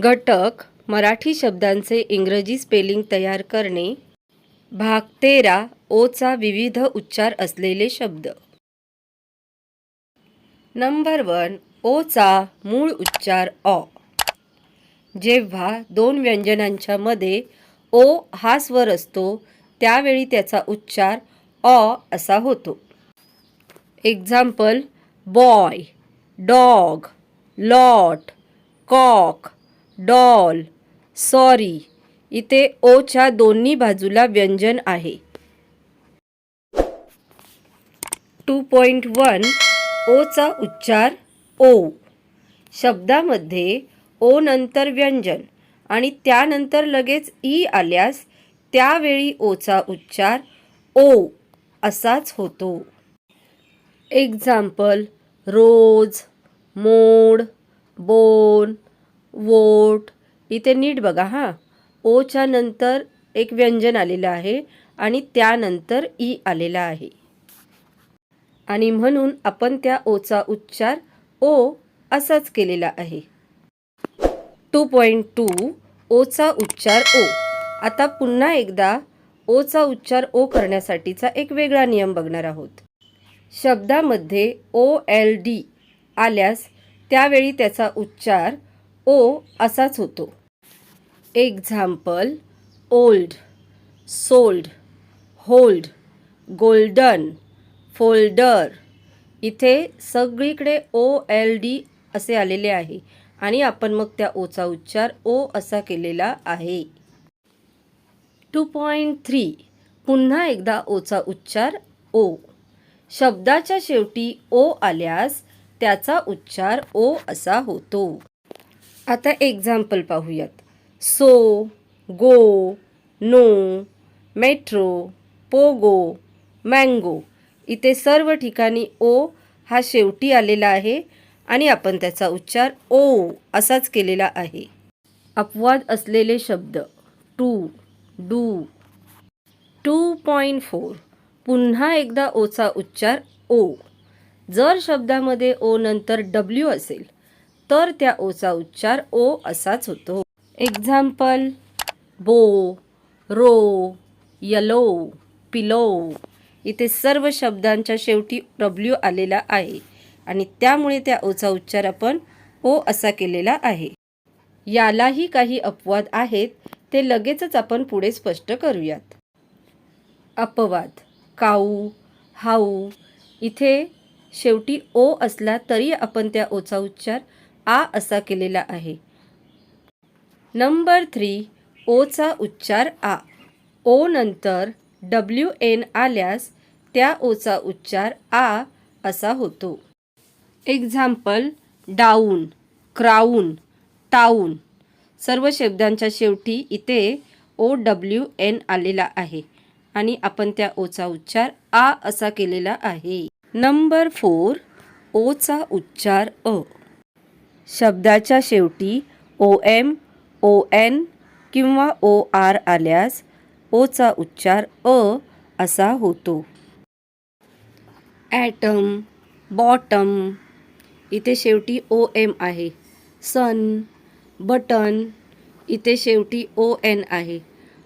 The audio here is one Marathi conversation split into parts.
घटक मराठी शब्दांचे इंग्रजी स्पेलिंग तयार करणे. भाग तेरा ओचा विविध उच्चार असलेले शब्द. नंबर वन ओचा मूळ उच्चार ऑ जेव्हा दोन व्यंजनांच्या मध्ये ओ हा स्वर असतो त्यावेळी त्याचा उच्चार ऑ असा होतो. Example boy dog lot cock doll. Sorry. इथे ओच्या दोन्ही बाजूला व्यंजन आहे. Two point one. ओचा उच्चार ओ. शब्दामध्ये ओ नंतर व्यंजन आणि त्यानंतर लगेच ई आल्यास त्यावेळी ओचा उच्चार ओ असाच होतो. Example rose mode bone vote इथे नीट बघा हां. ओच्या नंतर एक व्यंजन आलेलं आहे आणि त्यानंतर ई आलेला आहे. आणि म्हणून आपण त्या ओचा उच्चार ओ असाच केलेला आहे. टू पॉईंट टू ओचा उच्चार ओ. आता पुन्हा एकदा ओचा उच्चार ओ करण्यासाठीचा एक वेगळा नियम बघणार आहोत. शब्दामध्ये ओ एल डी आल्यास त्यावेळी त्याचा उच्चार ओ असाच होतो. Example old sold hold golden folder इथे सगळीकडे ओ एल डी असे आलेले आहे. आणि आपण मग त्या ओचा उच्चार ओ असा केलेला आहे. टू पॉईंट थ्री पुन्हा एकदा ओचा उच्चार ओ शब्दाच्या शेवटी ओ आल्यास त्याचा उच्चार ओ असा होतो. आता एक्झाम्पल पाहूयात. So go no metro Pogo mango इथे सर्व ठिकाणी ओ हा शेवटी आलेला आहे आणि आपण त्याचा उच्चार ओ असाच केलेला आहे. अपवाद असलेले शब्द. To do. Two point four. पुन्हा एकदा ओचा उच्चार ओ. जर शब्दामध्ये ओ नंतर डब्ल्यू असेल तर त्या ओचा उच्चार ओ असाच होतो. एक्झाम्पल बो रो यलो पिलो. इथे सर्व शब्दांच्या शेवटी डब्ल्यू आलेला आहे आणि त्यामुळे त्या ओचा उच्चार आपण ओ असा केलेला आहे. यालाही काही अपवाद आहेत ते लगेचच आपण पुढे स्पष्ट करूयात. अपवाद काऊ हाऊ. इथे शेवटी ओ असला तरी आपण त्या ओचा उच्चार आ असा केलेला आहे. नंबर थ्री ओचा उच्चार आ. ओ नंतर डब्ल्यू एन आल्यास त्या ओचा उच्चार आ असा होतो. एक्झाम्पल डाऊन क्राऊन टाऊन सर्व शब्दांच्या शेवटी इथे ओ डब्ल्यू एन आलेला आहे आणि आपण त्या ओचा उच्चार आ असा केलेला आहे. नंबर फोर ओचा उच्चार अ. शब्दाच्या शेवटी ओ एम ओ एन किंवा ओ आर आल्यास ओचा उच्चार अ असा होतो. ॲटम बॉटम इथे शेवटी ओ एम आहे. सन बटन इथे शेवटी ओ एन आहे.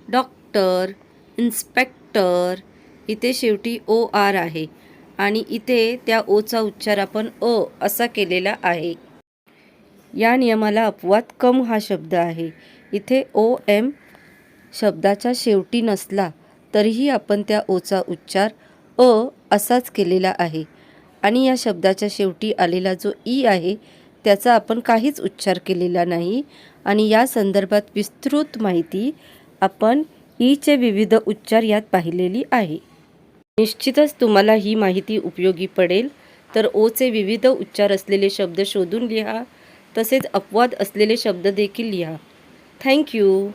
डॉक्टर इन्स्पेक्टर इथे शेवटी ओ आर आहे. आणि इथे त्या ओचा उच्चार आपण अ असा केलेला आहे. या नियमाला अपवाद कम हा शब्द आहे. इथे ओ एम शब्दाच्या शेवटी नसला तरीही आपण त्या ओचा उच्चार अ असाच केलेला आहे. आणि या शब्दाच्या शेवटी आलेला जो ई आहे त्याचा आपण काहीच उच्चार केलेला नाही. आणि या संदर्भात विस्तृत माहिती आपण ईचे विविध उच्चार यात पाहिलेली आहे. निश्चितच तुम्हाला ही माहिती उपयोगी पडेल. तर ओचे विविध उच्चार असलेले शब्द शोधून लिहा. तसेच अपवाद असलेले शब्द देखील लिहा. थँक्यू